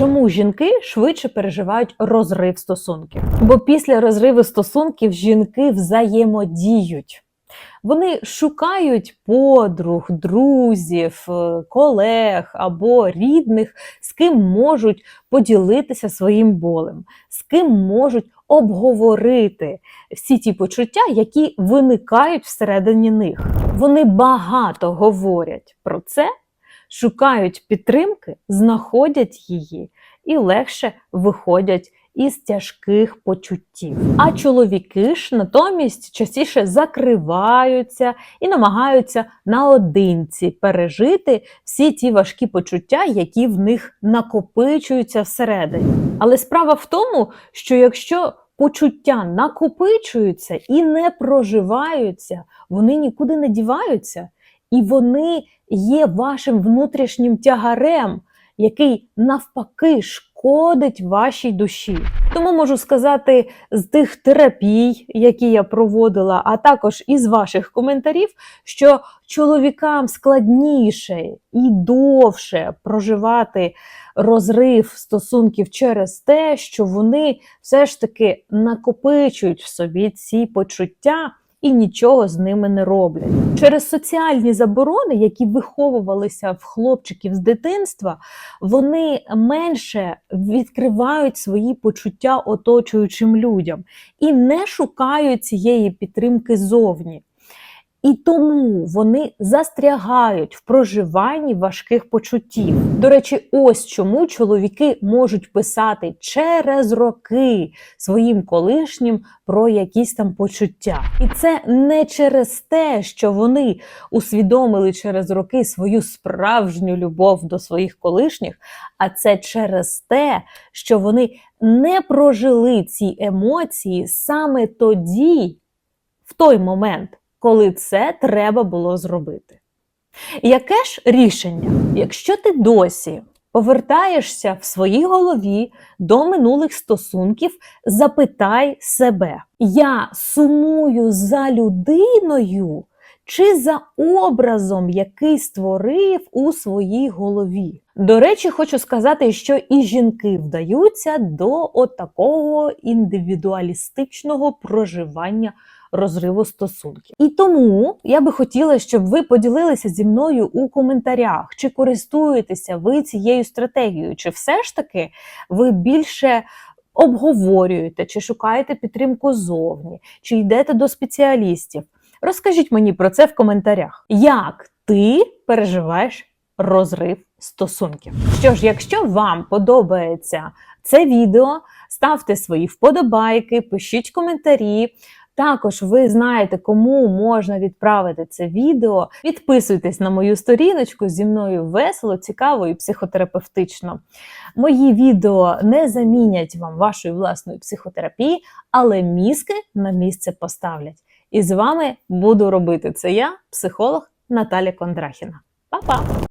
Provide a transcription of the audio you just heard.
Чому жінки швидше переживають розрив стосунків? Бо після розриву стосунків жінки взаємодіють. Вони шукають подруг, друзів, е, колег або рідних, з ким можуть поділитися своїм болем, з ким можуть обговорити всі ті почуття, які виникають всередині них. Вони багато говорять про це, шукають підтримки, знаходять її і легше виходять із тяжких почуттів. А чоловіки ж натомість частіше закриваються і намагаються наодинці пережити всі ті важкі почуття, які в них накопичуються всередині. Але справа в тому, що якщо почуття накопичуються і не проживаються, вони нікуди не діваються, і вони є вашим внутрішнім тягарем, який навпаки шкодить вашій душі. Тому можу сказати з тих терапій, які я проводила, а також із ваших коментарів, що чоловікам складніше і довше проживати розрив стосунків через те, що вони все ж таки накопичують в собі ці почуття. І нічого з ними не роблять через соціальні заборони, які виховувалися в хлопчиків з дитинства, вони менше відкривають свої почуття оточуючим людям і не шукають цієї підтримки зовні. І тому вони застрягають в проживанні важких почуттів. До речі, ось чому чоловіки можуть писати через роки своїм колишнім про якісь там почуття. І це не через те, що вони усвідомили через роки свою справжню любов до своїх колишніх, а це через те, що вони не прожили ці емоції саме тоді, в той момент коли це треба було зробити. Яке ж рішення? Якщо ти досі повертаєшся в своїй голові до минулих стосунків, запитай себе: я сумую за людиною чи за образом, який створив у своїй голові? До речі, хочу сказати, що і жінки вдаються до отакого індивідуалістичного проживання розриву стосунків. І тому я би хотіла, щоб ви поділилися зі мною у коментарях, чи користуєтеся ви цією стратегією, чи все ж таки ви більше обговорюєте, чи шукаєте підтримку зовні, чи йдете до спеціалістів. Розкажіть мені про це в коментарях. Як ти переживаєш розрив стосунків? Що ж, якщо вам подобається це відео, ставте свої вподобайки, пишіть коментарі. Також ви знаєте, кому можна відправити це відео. Підписуйтесь на мою сторіночку зі мною весело, цікаво і психотерапевтично. Мої відео не замінять вам вашої власної психотерапії, але мізки на місце поставлять. І з вами буду робити це я, психолог Наталя Кондрахіна. Па-па!